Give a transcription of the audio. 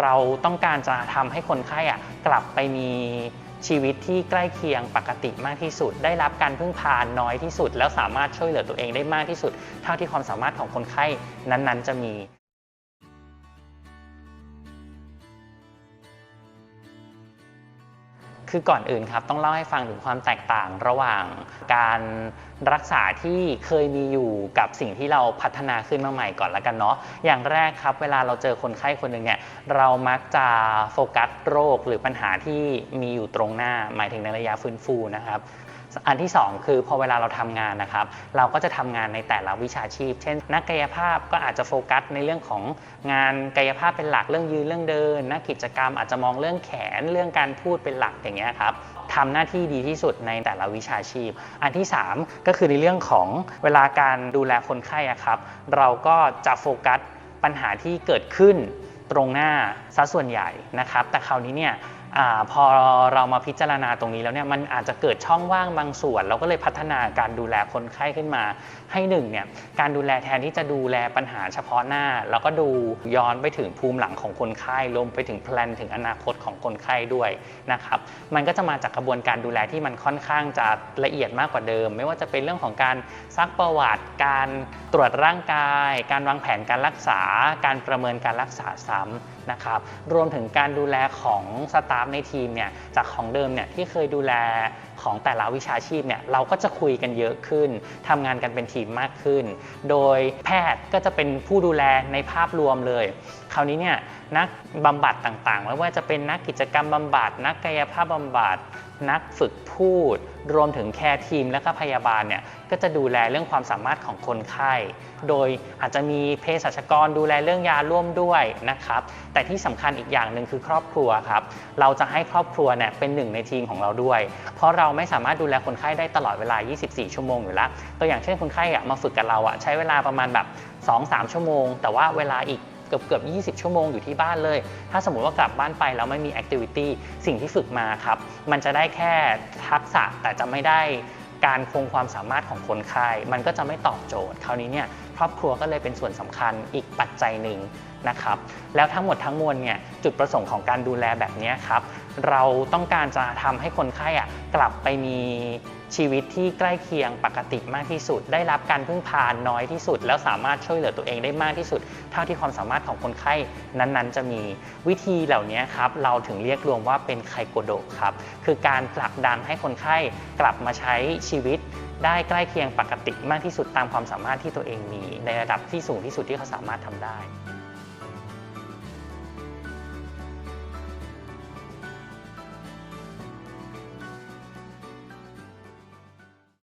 เราต้องการจะทำให้คนไข้อะกลับไปมีชีวิตที่ใกล้เคียงปกติมากที่สุด ได้รับการพึ่งพาน้อยที่สุด แล้วสามารถช่วยเหลือตัวเองได้มากที่สุด เท่าที่ความสามารถของคนไข้นั้นๆ จะมี คือก่อนอื่นครับต้องเล่าให้ฟังถึงความแตกต่างระหว่างการรักษาที่เคยมีอยู่กับสิ่งที่เราพัฒนาขึ้นมาใหม่ก่อนละกันเนาะอย่างแรกครับเวลาเราเจอคนไข้คนหนึ่งเนี่ยเรามักจะโฟกัสโรคหรือปัญหาที่มีอยู่ตรงหน้า หมายถึงในระยะฟื้นฟูนะครับอันที่ 2 คือพอเวลาเราทำงานนะครับ เราก็จะทำงานในแต่ละวิชาชีพ เช่น นักกายภาพก็อาจจะโฟกัสในเรื่องของงานกายภาพเป็นหลักเรื่องยืนเรื่องเดิน นักกิจกรรมอาจจะมองเรื่องแขนเรื่องการพูดเป็นหลักอย่างเงี้ยครับทำหน้าที่ดีที่สุดในแต่ละวิชาชีพ อันที่ 3 ก็คือในเรื่องของเวลาการดูแลคนไข้ครับ เราก็จะโฟกัสปัญหาที่เกิดขึ้นตรงหน้าซะส่วนใหญ่นะครับ แต่คราวนี้เนี่ย อพอเรามาพิจารณาตรงนี้แล้วเนี่ยมันอาจจะเกิดช่องว่างบางส่วน เราก็เลยพัฒนาการดูแลคนไข้ขึ้นมา ให้หนึ่งเนี่ยการดูแลแทนที่จะดูแลปัญหาเฉพาะหน้าแล้วก็ดูย้อนไปถึงภูมิหลังของคนไข้รวมไปถึงแพลนถึงอนาคตของคนไข้ด้วยนะครับมันก็จะมาจากกระบวนการดูแลที่มันค่อนข้างจะละเอียดมากกว่าเดิม ไม่ว่าจะเป็นเรื่องของการซักประวัติ การตรวจร่างกาย การวางแผนการรักษา การประเมินการรักษาซ้ำนะครับรวมถึงการดูแลของสตาฟในทีมเนี่ยจากของเดิมเนี่ยที่เคยดูแลของแต่ละวิชาชีพเนี่ยเราก็จะคุยกันเยอะขึ้นทำงานกันเป็นทีมมากขึ้น โดยแพทย์ก็จะเป็นผู้ดูแลในภาพรวมเลย คราวนี้เนี่ยนักบำบัดต่างๆ ไม่ว่าจะเป็นนักกิจกรรมบำบัด นักกายภาพบำบัด นักฝึกพูด รวมถึงแคร์ทีมและก็พยาบาลเนี่ยก็จะดูแลเรื่องความสามารถของคนไข้ โดยอาจจะมีเภสัชกรดูแลเรื่องยาร่วมด้วยนะครับ แต่ที่สำคัญอีกอย่างหนึ่งคือครอบครัวครับ เราจะให้ครอบครัวเนี่ยเป็นหนึ่งในทีมของเราด้วย เพราะเราราไม่สามารถดูแลคนไข้ได้ตลอดเวลา 24 ชั่วโมงอยู่แล้ว ตัวอย่างเช่นคนไข้อะมาฝึกกับเราอะใช้เวลาประมาณแบบ 2-3 ชั่วโมง แต่ว่าเวลาอีกเกือบเกือบ20 ชั่วโมงอยู่ที่บ้านเลย ถ้าสมมติว่ากลับบ้านไปแล้วไม่มีแอคทิวิตี้ สิ่งที่ฝึกมาครับ มันจะได้แค่ทักษะแต่จะไม่ได้การคงความสามารถของคนไข้ มันก็จะไม่ตอบโจทย์ คราวนี้เนี่ยครอบครัวก็เลยเป็นส่วนสำคัญอีกปัจจัยหนึ่ง นะครับ แล้วทั้งหมดทั้งมวลเนี่ยจุดประสงค์ของการดูแลแบบนี้ครับ เราต้องการจะทำให้คนไข้อะกลับไปมีชีวิตที่ใกล้เคียงปกติมากที่สุด ได้รับการพึ่งพาน้อยที่สุด แล้วสามารถช่วยเหลือตัวเองได้มากที่สุด เท่าที่ความสามารถของคนไข้นั้นๆ จะมีวิธีเหล่านี้ครับ เราถึงเรียกรวมว่าเป็นไคโกโดครับ คือการผลักดันให้คนไข้กลับมาใช้ชีวิตได้ใกล้เคียงปกติมากที่สุดตามความสามารถที่ตัวเองมี ในระดับที่สูงที่สุดที่เขาสามารถทำได้